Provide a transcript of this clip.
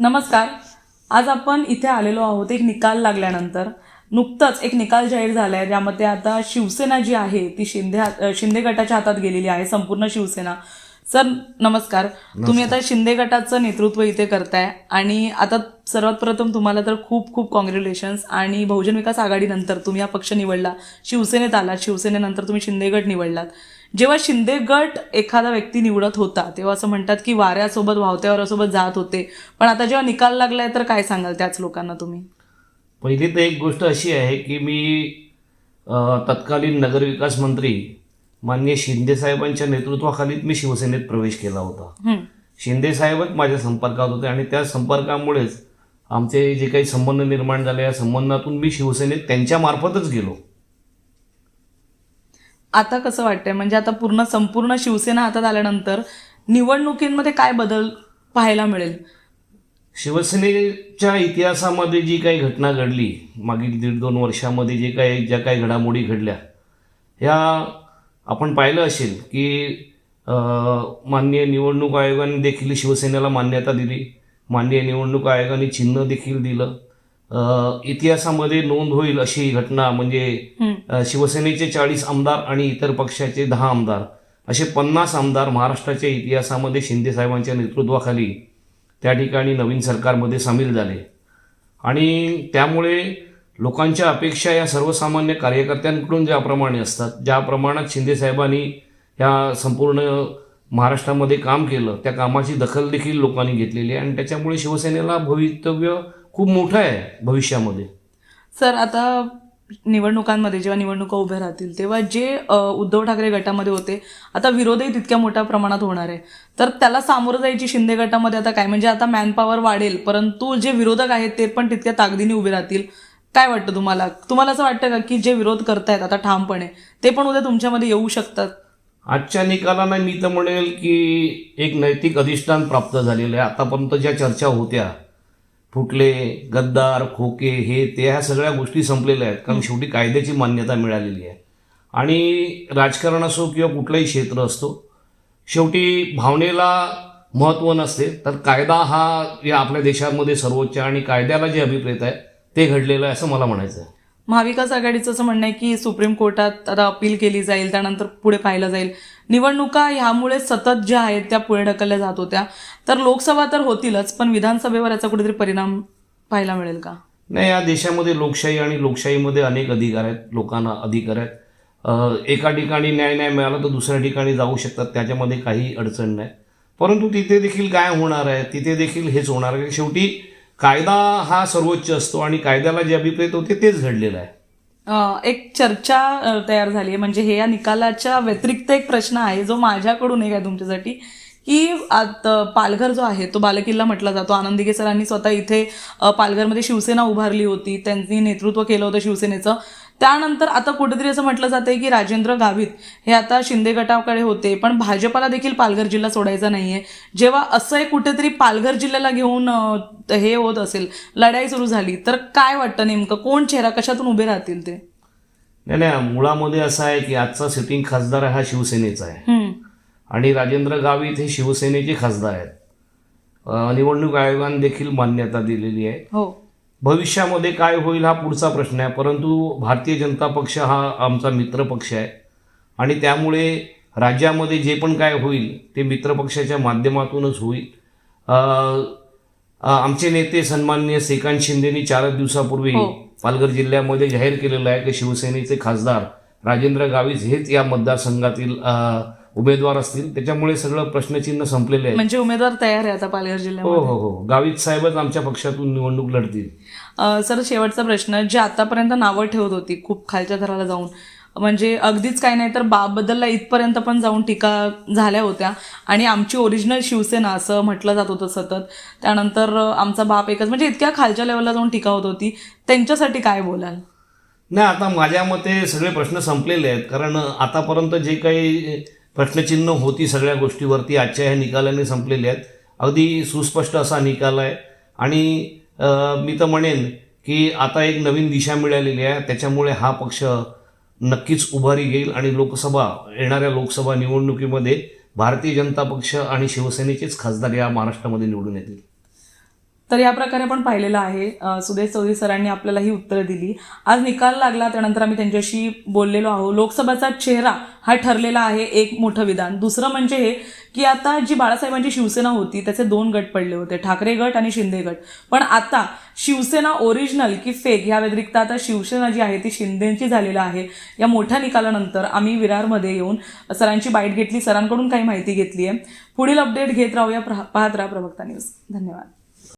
नमस्कार. आज आपण इथे आलेलो आहोत एक निकाल लागल्यानंतर. नुकतंच एक निकाल जाहीर झालाय ज्यामध्ये आता शिवसेना जी आहे ती शिंदे शिंदे गटाच्या हातात गेलेली आहे संपूर्ण शिवसेना. सर नमस्कार. तुम्ही आता शिंदे गटाचं नेतृत्व इथे करताय आणि आता सर्वात प्रथम तुम्हाला तर खूप खूप कॉंग्रॅच्युलेशन्स आणि बहुजन विकास आघाडीनंतर तुम्ही हा पक्ष निवडला. शिवसेनेत आलात. शिवसेनेनंतर तुम्ही शिंदे गट निवडलात. जेव्हा शिंदे गट एखादा व्यक्ती निवडत होता तेव्हा असं म्हणतात की वाऱ्यासोबत वाहत्या वाऱ्यासोबत जात होते. पण आता जेव्हा निकाल लागलाय तर काय सांगाल त्याच लोकांना तुम्ही? पहिली तर एक गोष्ट अशी आहे की मी तत्कालीन नगरविकास मंत्री माननीय शिंदे साहेबांच्या नेतृत्वाखालीच मी शिवसेनेत प्रवेश केला होता. शिंदे साहेबच माझ्या संपर्कात होते आणि त्या संपर्कामुळेच आमचे जे काही संबंध निर्माण झाले या संबंधातून मी शिवसेनेत त्यांच्या मार्फतच गेलो. आता कसं वाटतंय? म्हणजे आता पूर्ण संपूर्ण शिवसेना हातात आल्यानंतर निवडणुकींमध्ये काय बदल पाहायला मिळेल? शिवसेनेच्या इतिहासामध्ये जी काही घटना घडली मागील दीड दोन वर्षामध्ये जे काही ज्या काही घडामोडी घडल्या ह्या आपण पाहिलं असेल की माननीय निवडणूक आयोगाने देखील शिवसेनेला मान्यता दिली. माननीय निवडणूक आयोगाने चिन्ह देखील दिलं. इतिहासामध्ये नोंद होईल अशी घटना म्हणजे शिवसेनेचे चाळीस आमदार आणि इतर पक्षाचे दहा आमदार. असे पन्नास आमदार महाराष्ट्राच्या इतिहासामध्ये शिंदे साहेबांच्या नेतृत्वाखाली त्या ठिकाणी नवीन सरकारमध्ये सामील झाले. आणि त्यामुळे लोकांच्या अपेक्षा या सर्वसामान्य कार्यकर्त्यांकडून ज्याप्रमाणे असतात ज्या प्रमाणात शिंदे साहेबांनी ह्या संपूर्ण महाराष्ट्रामध्ये काम केलं त्या कामाची दखल देखील लोकांनी घेतलेली आहे आणि त्याच्यामुळे शिवसेनेला भवितव्य खूप मोठं आहे भविष्यामध्ये. सर आता निवडणुकांमध्ये जेव्हा निवडणुका उभ्या राहतील तेव्हा जे उद्धव ठाकरे गटामध्ये होते आता विरोधही तितक्या मोठ्या प्रमाणात होणार आहे. तर त्याला सामोरं जायची शिंदे गटामध्ये आता काय? म्हणजे आता मॅनपॉवर वाढेल परंतु जे विरोधक आहेत ते पण तितक्या ताकदीने उभे राहतील. काय वाटतं तुम्हाला? तुम्हाला असं वाटतं का की जे विरोध करतायत आता ठामपणे ते पण उद्या तुमच्यामध्ये येऊ शकतात? आजच्या निकालांना मी तर म्हणेल की एक नैतिक अधिष्ठान प्राप्त झालेलं आहे. आतापर्यंत ज्या चर्चा होत्या फुटले गद्दार खोके हे ते ह्या सगळ्या गोष्टी संपलेल्या आहेत. कारण शेवटी कायद्याची मान्यता मिळालेली आहे. आणि राजकारण असो किंवा कुठलंही क्षेत्र असतो शेवटी भावनेला महत्त्व नसते. तर कायदा हा या आपल्या देशामध्ये सर्वोच्च आणि कायद्याला जे अभिप्रेत आहे ते घडलेलं आहे असं मला म्हणायचं आहे महाविकास आघाडीचं असं म्हणणं आहे की सुप्रीम कोर्टात आता अपील केली जाईल त्यानंतर पुढे पाहिलं जाईल. निवडणुका ह्यामुळे सतत ज्या आहेत त्या पुढे ढकलल्या जात होत्या. तर लोकसभा तर होतीलच पण विधानसभेवर याचा कुठेतरी परिणाम पाहायला मिळेल का? नाही या देशामध्ये लोकशाही आणि लोकशाहीमध्ये अनेक अधिकार आहेत लोकांना अधिकार आहेत. एका ठिकाणी न्याय नाही मिळाला तर दुसऱ्या ठिकाणी जाऊ शकतात त्याच्यामध्ये काही अडचण नाही. परंतु तिथे देखील काय होणार आहे तिथे देखील हेच होणार आहे. शेवटी कायदा हा सर्वोच्च असतो आणि कायद्याला जे अभिप्रेत होते तेच घडलेलं आहे. एक चर्चा तयार झाली आहे. म्हणजे हे या निकालाच्या व्यतिरिक्त एक प्रश्न आहे जो माझ्याकडून एक आहे तुमच्यासाठी की आता पालघर जो आहे तो बालकिल्ला म्हटला जातो. आनंदी सरांनी स्वतः इथे पालघरमध्ये शिवसेना उभारली होती. त्यांनी नेतृत्व केलं होतं शिवसेनेचं. त्यानंतर आता कुठेतरी असं म्हटलं जातंय की राजेंद्र गावित हे आता शिंदे गटाकडे होते पण भाजपाला देखील पालघर जिल्हा सोडायचा नाहीये. जेव्हा असं कुठेतरी पालघर जिल्ह्याला घेऊन हे होत असेल लढाई सुरू झाली तर काय वाटतं नेमकं? कोण चेहरा कशातून उभे राहतील ते? नाही नाही मुळामध्ये असं आहे की आजचा सिटिंग खासदार हा शिवसेनेचा आहे. आणि राजेंद्र गावित हे शिवसेनेचे खासदार आहेत. निवडणूक आयोगाने देखील मान्यता दिलेली आहे. हो. भविष्यामध्ये काय होईल हा पुढचा प्रश्न आहे. परंतु भारतीय जनता पक्ष हा आमचा मित्र पक्ष आहे. आणि त्यामुळे राज्यामध्ये जे पण काय होईल ते मित्रपक्षाच्या माध्यमातूनच होईल. आमचे नेते सन्माननीय श्रीकांत शिंदेनी चार दिवसापूर्वी हो. पालघर जिल्ह्यामध्ये जाहीर केलेलं आहे की शिवसेनेचे खासदार राजेंद्र गावित हेच या मतदारसंघातील उमेदवार असतील त्याच्यामुळे सगळं प्रश्नचिन्ह संपलेले आहे म्हणजे उमेदवार तयार आहे आता पालघर हो जिल्ह्यामध्ये? हो. हो गावित साहेबच आमच्या पक्षातून निवडणूक लढतील. अं, सर शेवटचा प्रश्न जे आतापर्यंत नावं ठेवत होती खूप खालच्या थराला जाऊन म्हणजे अगदीच काही नाही तर बाबबद्दलला इथपर्यंत पण जाऊन टीका झाल्या होत्या. आणि आमची ओरिजिनल शिवसेना असं म्हटलं जात होतं सतत. त्यानंतर अं, आमचा बाप एकच म्हणजे इतक्या खालच्या लेवलला जाऊन टीका होत होती. त्यांच्यासाठी काय बोलाल? नाही आता माझ्या मते सगळे प्रश्न संपलेले आहेत. कारण आतापर्यंत जे काही प्रश्नचिन्ह होती सगळ्या गोष्टीवरती. आजच्या ह्या निकालाने संपलेल्या आहेत. अगदी सुस्पष्ट असा निकाल आहे. आणि मी तर म्हणेन की आता एक नवीन दिशा मिळालेली आहे. त्याच्यामुळे हा पक्ष नक्कीच उभारी घेईल आणि लोकसभा येणाऱ्या लोकसभा निवडणुकीमध्ये भारतीय जनता पक्ष आणि शिवसेनेचेच खासदार या महाराष्ट्रामध्ये निवडून येतील. तर या प्रकारे आपण पाहिलेलं आहे. सुदेश चौधरी सरांनी आपल्याला ही उत्तरं दिली. आज निकाल लागला त्यानंतर आम्ही त्यांच्याशी बोललेलो आहोत. लोकसभेचा चेहरा हा ठरलेला आहे एक मोठं विधान. दुसरं म्हणजे हे की आता जी बाळासाहेबांची शिवसेना होती त्याचे दोन गट पडले होते ठाकरे गट आणि शिंदे गट. पण आता शिवसेना ओरिजिनल की फेक या व्यतिरिक्त आता शिवसेना जी आहे ती शिंदेची झालेलं आहे. या मोठ्या निकालानंतर आम्ही विरारमध्ये येऊन सरांची बाईट घेतली सरांकडून काही माहिती घेतली आहे पुढील अपडेट घेत राहूया पाहत राहा प्रवक्ता न्यूज. धन्यवाद.